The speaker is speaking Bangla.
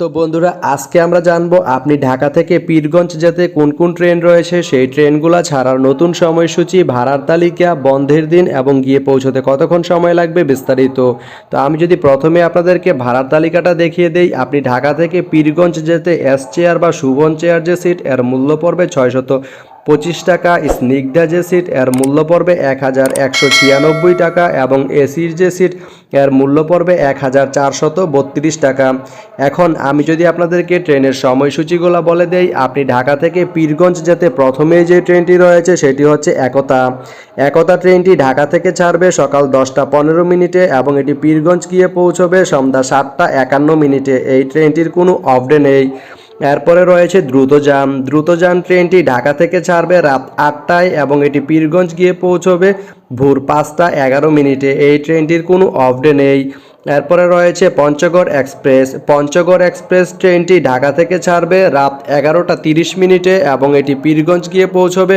তো বন্ধুরা, আজকে আমরা জানব আপনি ঢাকা থেকে পীরগঞ্জ যেতে কোন কোন ট্রেন রয়েছে? সেই ট্রেনগুলো ছাড়ার নতুন সময়সূচি, ভাড়ার তালিকা, বন্ধের দিন এবং গিয়ে পৌঁছতে কতক্ষণ সময় লাগবে বিস্তারিত। তো আমি যদি প্রথমে আপনাদেরকে ভাড়ার তালিকাটা দেখিয়ে দেই, আপনি ঢাকা থেকে পীরগঞ্জ যেতে এস চেয়ার বা সুবন চেয়ার যে সিট এর মূল্য পড়বে ছয়শত। পঁচিশ টাকা, স্নিগ্ধা যে সিট, এর মূল্য পড়বে এক হাজার একশো ছিয়ানব্বই টাকা এবং এসির যে সিট, এর মূল্য পড়বে এক হাজার চারশত বত্রিশ টাকা। এখন আমি যদি আপনাদেরকে ট্রেনের সময়সূচিগুলো বলে দেই, আপনি ঢাকা থেকে পীরগঞ্জ যেতে প্রথমেই যে ট্রেনটি রয়েছে সেটি হচ্ছে একতা। একতা ট্রেনটি ঢাকা থেকে ছাড়বে সকাল দশটা পনেরো মিনিটে এবং এটি পীরগঞ্জ গিয়ে পৌঁছবে সন্ধ্যা সাতটা একান্ন মিনিটে। এই ট্রেনটির কোনো অফডে নেই। এরপরে রয়েছে দ্রুতযান। দ্রুতযান ট্রেনটি ঢাকা থেকে ছাড়বে রাত আটটায় এবং এটি পীরগঞ্জ গিয়ে পৌঁছবে ভোর পাঁচটা এগারো মিনিটে। এই ট্রেনটির কোনো অফডে নেই। এরপরে রয়েছে পঞ্চগড় এক্সপ্রেস। পঞ্চগড় এক্সপ্রেস ট্রেনটি ঢাকা থেকে ছাড়বে রাত এগারোটা তিরিশ মিনিটে এবং এটি পীরগঞ্জ গিয়ে পৌঁছবে